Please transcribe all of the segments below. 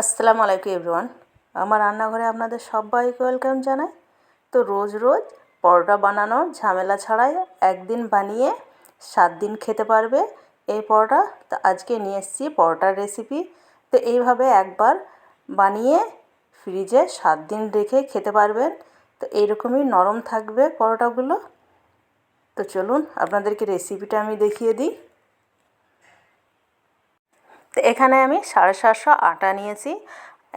আসসালামু আলাইকুম এভরিওয়ান। আমার রান্নাঘরে আপনাদের সবাইকে ওয়েলকাম জানাই। তো রোজ রোজ পরোটা বানানোর ঝামেলা ছাড়াই একদিন বানিয়ে সাত দিন খেতে পারবে এই পরোটা। তো আজকে নিয়ে এসেছি পরোটার রেসিপি তো এইভাবে একবার বানিয়ে ফ্রিজে সাত দিন রেখে খেতে পারবেন। তো এইরকমই নরম থাকবে পরোটাগুলো। তো চলুন, আপনাদেরকে রেসিপিটা আমি দেখিয়ে দিই। তো এখানে আমি সাড়ে সাতশো আটা নিয়েছি।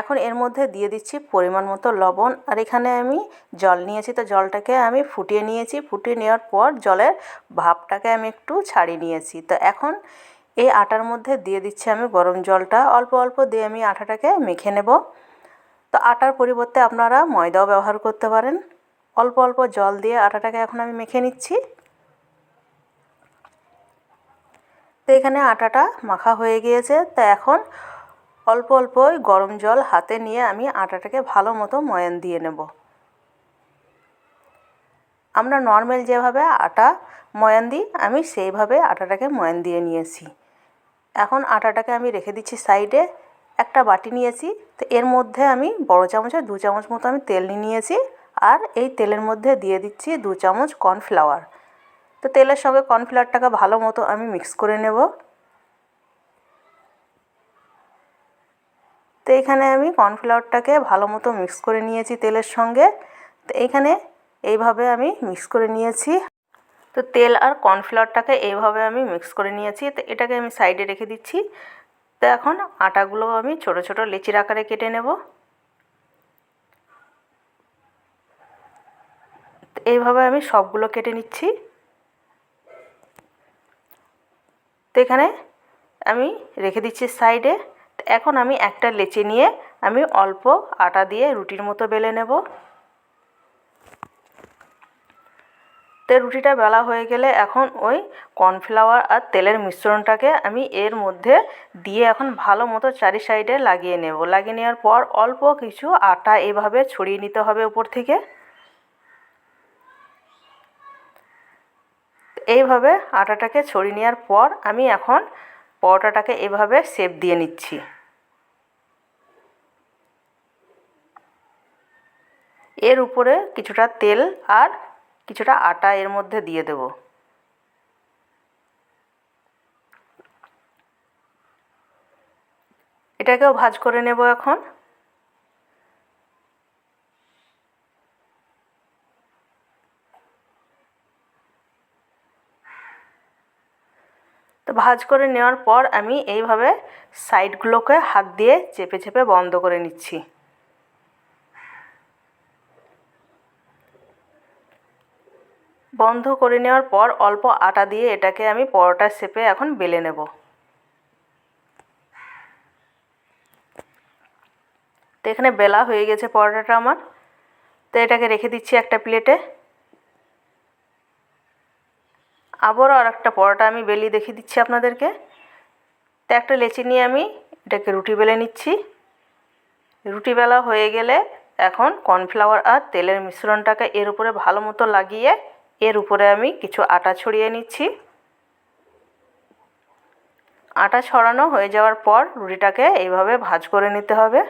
এখন এর মধ্যে দিয়ে দিচ্ছি পরিমাণ মতো লবণ। আর এখানে আমি জল নিয়েছি, তো জলটাকে আমি ফুটিয়ে নিয়েছি। ফুটিয়ে নেওয়ার পর জলের ভাপটাকে আমি একটু ছাড়িয়ে নিয়েছি। তো এখন এই আটার মধ্যে দিয়ে দিচ্ছি আমি গরম জলটা। অল্প অল্প দিয়ে আমি আটাটাকে মেখে নেব। তো আটার পরিবর্তে আপনারা ময়দাও ব্যবহার করতে পারেন। অল্প অল্প জল দিয়ে আটাটাকে এখন আমি মেখে নিচ্ছি। তো এখানে আটাটা মাখা হয়ে গিয়েছে। তো এখন অল্প অল্প গরম জল হাতে নিয়ে আমি আটাটাকে ভালো মতো ময়ান দিয়ে নেব। আমরা নর্মাল যেভাবে আটা ময়ান দিই, আমি সেইভাবে আটাটাকে ময়ান দিয়ে নিয়েছি। এখন আটাটাকে আমি রেখে দিচ্ছি সাইডে, একটা বাটি নিয়েছি। তো এর মধ্যে আমি বড় চামচে দু চামচ মতো আমি তেল নিয়ে নিয়েছি। আর এই তেলের মধ্যে দিয়ে দিচ্ছি দু চামচ কর্নফ্লাওয়ার। তো তেলের সঙ্গে কর্নফ্লাওয়ারটাকে ভালো মতো আমি মিক্স করে নেব। তো এখানে আমি কর্নফ্লাওয়ারটাকে ভালো মতো মিক্স করে নিয়েছি তেলের সঙ্গে। তো এইখানে এইভাবে আমি মিক্স করে নিয়েছি। তো তেল আর কর্নফ্লাওয়ারটাকে এইভাবে আমি মিক্স করে নিয়েছি। তো এটাকে আমি সাইডে রেখে দিচ্ছি। তো এখন আটাগুলো আমি ছোট ছোট লেচির আকারে কেটে নেব। এইভাবে আমি সবগুলো কেটে নিচ্ছি তো এখানে আমি রেখে দিচ্ছি সাইডে। এখন আমি একটা লেচি নিয়ে আমি অল্প আটা দিয়ে রুটির মতো বেলে নেব। তো রুটিটা বেলা হয়ে গেলে এখন ওই কর্নফ্লাওয়ার আর তেলের মিশ্রণটাকে আমি এর মধ্যে দিয়ে এখন ভালো মতো চারি সাইডে লাগিয়ে নেব। লাগিয়ে নেওয়ার পর অল্প কিছু আটা এভাবে ছড়িয়ে নিতে হবে উপর থেকে। এইভাবে আটাটাকে ছড়িয়ে নেওয়ার পর আমি এখন পরোটাটাকে এভাবে শেপ দিয়ে নিচ্ছি। এর উপরে কিছুটা তেল আর কিছুটা আটা এর মধ্যে দিয়ে দেব। এটাকেও ভাজ করে নেব এখন। ভাজ করে নেওয়ার পর আমি এইভাবে সাইডগুলোকে হাত দিয়ে চেপে চেপে বন্ধ করে নিচ্ছি। বন্ধ করে নেওয়ার পর অল্প আটা দিয়ে এটাকে আমি পরোটার শেপে এখন বেলে নেব। তো এখানে বেলা হয়ে গেছে পরোটাটা আমার। তো এটাকে রেখে দিচ্ছি একটা প্লেটে। আবারও আর একটা পরোটা আমি বেলিয়ে দেখিয়ে দিচ্ছি আপনাদেরকে। তো একটা লেচি নিয়ে আমি এটাকে রুটি বেলে নিচ্ছি। রুটি বেলা হয়ে গেলে এখন কর্নফ্লাওয়ার আর তেলের মিশ্রণটাকে এর উপরে ভালো মতো লাগিয়ে এর উপরে আমি কিছু আটা ছড়িয়ে নিচ্ছি। আটা ছড়ানো হয়ে যাওয়ার পর রুটিটাকে এইভাবে ভাজ করে নিতে হবে।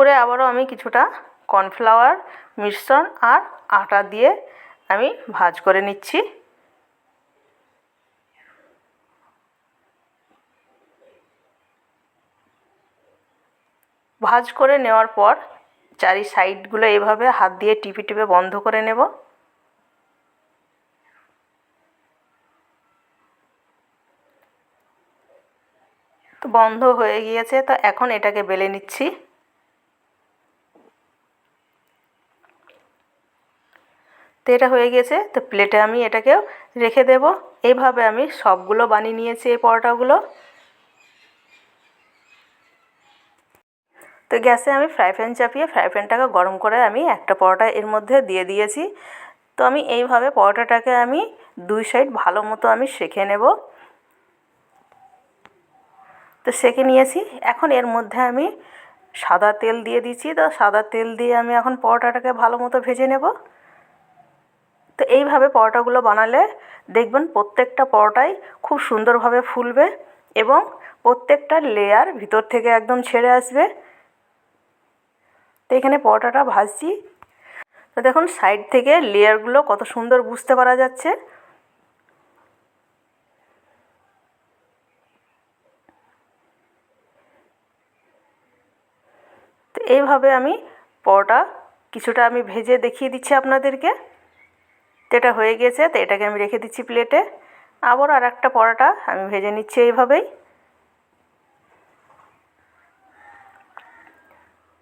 উপরে আবারও আমি কিছুটা কর্নফ্লাওয়ার, মিশ্রণ আর আটা দিয়ে আমি ভাজ করে নিচ্ছি। ভাজ করে নেওয়ার পর চারি সাইডগুলো এভাবে হাত দিয়ে টিপে টিপে বন্ধ করে নেব। তো বন্ধ হয়ে গিয়েছে, তো এখন এটাকে বেলে নিচ্ছি। তো এটা হয়ে গেছে তো প্লেটে আমি এটাকেও রেখে দেব। এইভাবে আমি সবগুলো বানিয়ে নিয়েছি এই পরোটাগুলো। তো গ্যাসে আমি ফ্রাই প্যান চাপিয়ে ফ্রাই প্যানটাকে গরম করে আমি একটা পরোটা এর মধ্যে দিয়ে দিয়েছি। তো আমি এইভাবে পরোটাটাকে আমি দুই সাইড ভালো মতো আমি সেঁকে নেব। তো সেঁকে নিয়েছি। এখন এর মধ্যে আমি সাদা তেল দিয়ে দিচ্ছি। তো সাদা তেল দিয়ে আমি এখন পরোটাটাকে ভালো মতো ভেজে নেব। তো এইভাবে পরোটাগুলো বানালে দেখবেন প্রত্যেকটা পরোটাই খুব সুন্দরভাবে ফুলবে এবং প্রত্যেকটা লেয়ার ভিতর থেকে একদম ছেড়ে আসবে। তো এখানে পরোটাটা ভাজছি। তো দেখুন সাইড থেকে লেয়ারগুলো কত সুন্দর বুঝতে পারা যাচ্ছে। তো এইভাবে আমি পরোটা কিছুটা আমি ভেজে দেখিয়ে দিচ্ছি আপনাদেরকে। তো এটা হয়ে গেছে, তো এটাকে আমি রেখে দিচ্ছি প্লেটে আবার আর একটা পরোটা আমি ভেজে নিচ্ছি এইভাবেই।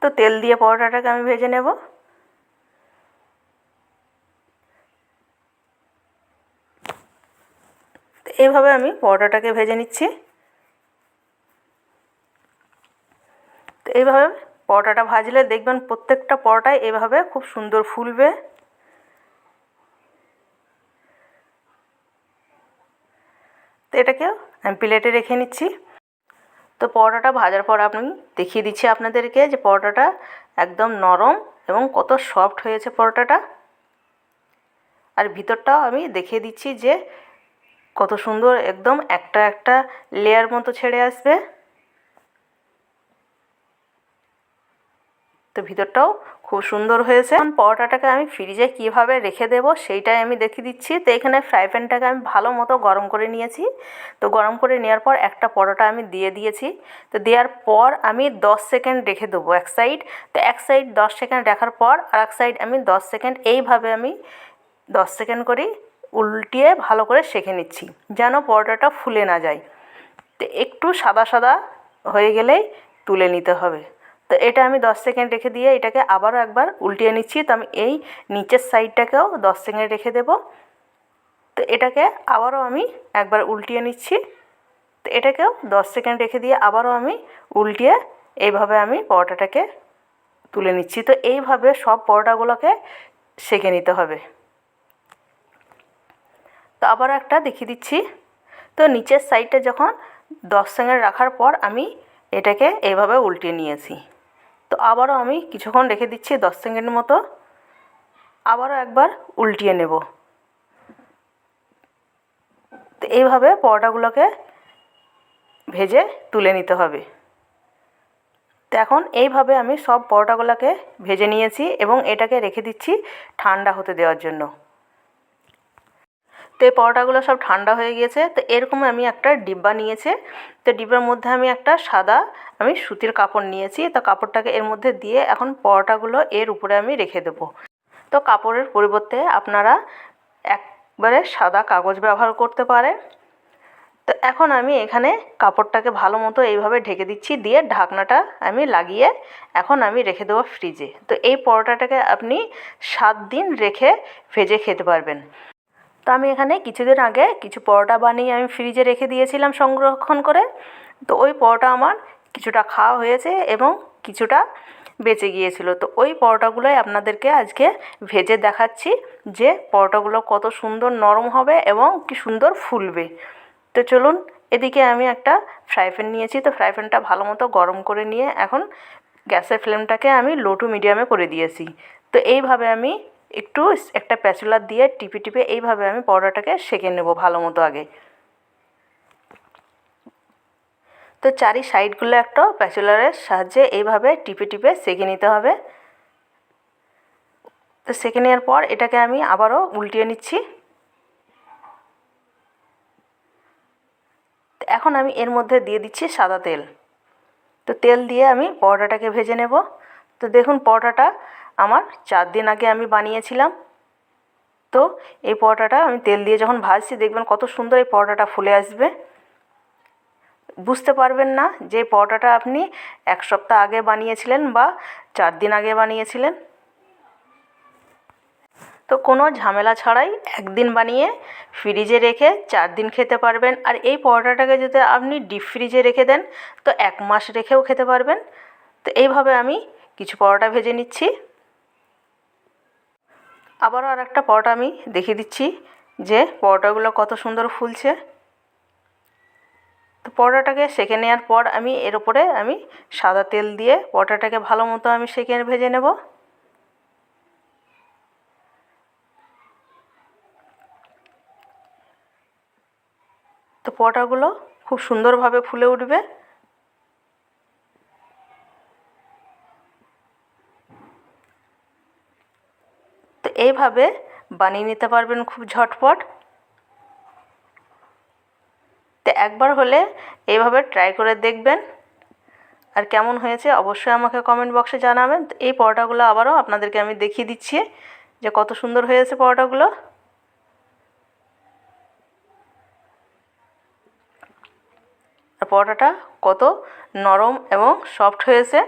তো তেল দিয়ে পরোটাটাকে আমি ভেজে নেব। এইভাবে আমি পরোটাটাকে ভেজে নিচ্ছি। তো এইভাবে পরোটাটা ভাজলে দেখবেন প্রত্যেকটা পরোটাই এভাবে খুব সুন্দর ফুলবে। এটাকেও আমি প্লেটে রেখে নিচ্ছি। তো পরোটাটা ভাজার পর আমি দেখিয়ে দিচ্ছি আপনাদেরকে যে পরোটাটা একদম নরম এবং কত সফট হয়েছে পরোটাটা। আর ভিতরটাও আমি দেখিয়ে দিচ্ছি যে কত সুন্দর একদম একটা একটা লেয়ার মতো ছেড়ে আসবে। তো ভিতরটাও খুব সুন্দর হয়েছে। এখন পরোটাটাকে আমি ফ্রিজে কীভাবে রেখে দেবো সেইটাই আমি দেখিয়ে দিচ্ছি। তো এখানে ফ্রাই প্যানটাকে আমি ভালো মতো গরম করে নিয়েছি। তো গরম করে নেওয়ার পর একটা পরোটা আমি দিয়ে দিয়েছি। তো দেওয়ার পর আমি দশ সেকেন্ড রেখে দেবো এক সাইড তো এক সাইড দশ সেকেন্ড রাখার পর আর এক সাইড আমি দশ সেকেন্ড এইভাবে আমি দশ সেকেন্ড করে উল্টিয়ে ভালো করে সেঁকে নিচ্ছি, যেন পরোটাটা ফুলে না যায়। তো একটু সাদা সাদা হয়ে গেলেই তুলে নিতে হবে। তো এটা আমি দশ সেকেন্ড রেখে দিয়ে এটাকে আবারও একবার উল্টিয়ে নিচ্ছি। তো আমি এই নিচের সাইডটাকেও দশ সেকেন্ড রেখে দেবো। তো এটাকে আবারও আমি একবার উল্টিয়ে নিচ্ছি। তো এটাকেও দশ সেকেন্ড রেখে দিয়ে আবারও আমি উল্টিয়ে এইভাবে আমি পরোটাটাকে তুলে নিচ্ছি। তো এইভাবে সব পরোটাগুলোকে সেঁকে নিতে হবে। তো আবারও একটা দেখিয়ে দিচ্ছি। তো নিচের সাইডটা যখন দশ সেকেন্ড রাখার পর আমি এটাকে এইভাবে উল্টিয়ে নিয়েছি। তো আবারও আমি কিছুক্ষণ রেখে দিচ্ছি দশ সেকেন্ড মতো। আবারও একবার উল্টিয়ে নেব। তো এইভাবে পরোটাগুলোকে ভেজে তুলে নিতে হবে। তো এখন এইভাবে আমি সব পরোটাগুলোকে ভেজে নিয়েছি এবং এটাকে রেখে দিচ্ছি ঠান্ডা হতে দেওয়ার জন্য। তো এই পরোটাগুলো সব ঠান্ডা হয়ে গিয়েছে, তো এরকম আমি একটা ডিব্বা নিয়েছে। তো ডিব্বার মধ্যে আমি একটা সাদা আমি সুতির কাপড় নিয়েছি, তো কাপড়টাকে এর মধ্যে দিয়ে এখন পরোটাগুলো এর উপরে আমি রেখে দেবো। তো কাপড়ের পরিবর্তে আপনারা একবারে সাদা কাগজ ব্যবহার করতে পারেন। তো এখন আমি এখানে কাপড়টাকে ভালো মতো এইভাবে ঢেকে দিচ্ছি, দিয়ে ঢাকনাটা আমি লাগিয়ে এখন আমি রেখে দেবো ফ্রিজে তো এই পরোটাটাকে আপনি সাত দিন রেখে ভেজে খেতে পারবেন। তো আমি এখানে কিছুদিন আগে কিছু পরোটা বানিয়ে আমি ফ্রিজে রেখে দিয়েছিলাম সংরক্ষণ করে। তো ওই পরোটা আমার কিছুটা খাওয়া হয়েছে এবং কিছুটা বেঁচে গিয়েছিল। তো ওই পরোটাগুলোই আপনাদেরকে আজকে ভেজে দেখাচ্ছি যে পরোটাগুলো কত সুন্দর নরম হবে এবং কি সুন্দর ফুলবে। তো চলুন এদিকে আমি একটা ফ্রাই প্যান নিয়েছি। তো ফ্রাই প্যানটা ভালো মতো গরম করে নিয়ে এখন গ্যাসের ফ্লেমটাকে আমি লো টু মিডিয়ামে করে দিয়েছি। তো এইভাবে আমি একটু একটা প্যাচুলার দিয়ে টিপে টিপে এইভাবে আমি পরোটাটাকে সেঁকে নেব ভালো মতো আগে। তো চারি সাইডগুলো একটা প্যাচুলারের সাহায্যে এইভাবে টিপে টিপে সেঁকে নিতে হবে। তো সেঁকে নেওয়ার পর এটাকে আমি আবারও উল্টিয়ে নিচ্ছি। এখন আমি এর মধ্যে দিয়ে দিচ্ছি সাদা তেল। তো তেল দিয়ে আমি পরোটাটাকে ভেজে নেব। তো দেখুন পরোটাটা আমার চার দিন আগে আমি বানিয়েছিলাম। তো এই পরোটাটা আমি তেল দিয়ে যখন ভাজছি, দেখবেন কত সুন্দর এই পরোটাটা ফুলে আসবে। বুঝতে পারবেন না যে পরোটাটা আপনি এক সপ্তাহ আগে বানিয়েছিলেন বা চার দিন আগে বানিয়েছিলেন। তো কোনো ঝামেলা ছাড়াই একদিন বানিয়ে ফ্রিজে রেখে চার দিন খেতে পারবেন। আর এই পরোটাটাকে যদি আপনি ডিপ ফ্রিজে রেখে দেন, তো এক মাস রেখেও খেতে পারবেন। তো এইভাবে আমি কিছু পরোটা ভেজে নিচ্ছি। আবারও আর একটা পরোটা আমি দেখিয়ে দিচ্ছি যে পরোটাগুলো কত সুন্দর ফুলছে। তো পরোটাটাকে সেঁকে নেওয়ার পর আমি এর উপরে আমি সাদা তেল দিয়ে পরোটাটাকে ভালো মতো আমি সেঁকে ভেজে নেব। তো পরোটাগুলো খুব সুন্দরভাবে ফুলে উঠবে। এইভাবে বানিয়ে নিতে পারবেন খুব ঝটপট। তো একবার হলে এইভাবে ট্রাই করে দেখবেন। আর কেমন হয়েছে অবশ্যই আমাকে কমেন্ট বক্সে জানাবেন। এই পরোটাগুলো আবারও আপনাদেরকে আমি দেখিয়ে দিচ্ছি যে কত সুন্দর হয়েছে পরোটাগুলো। আর পরোটাটা কত নরম এবং সফট হয়েছে।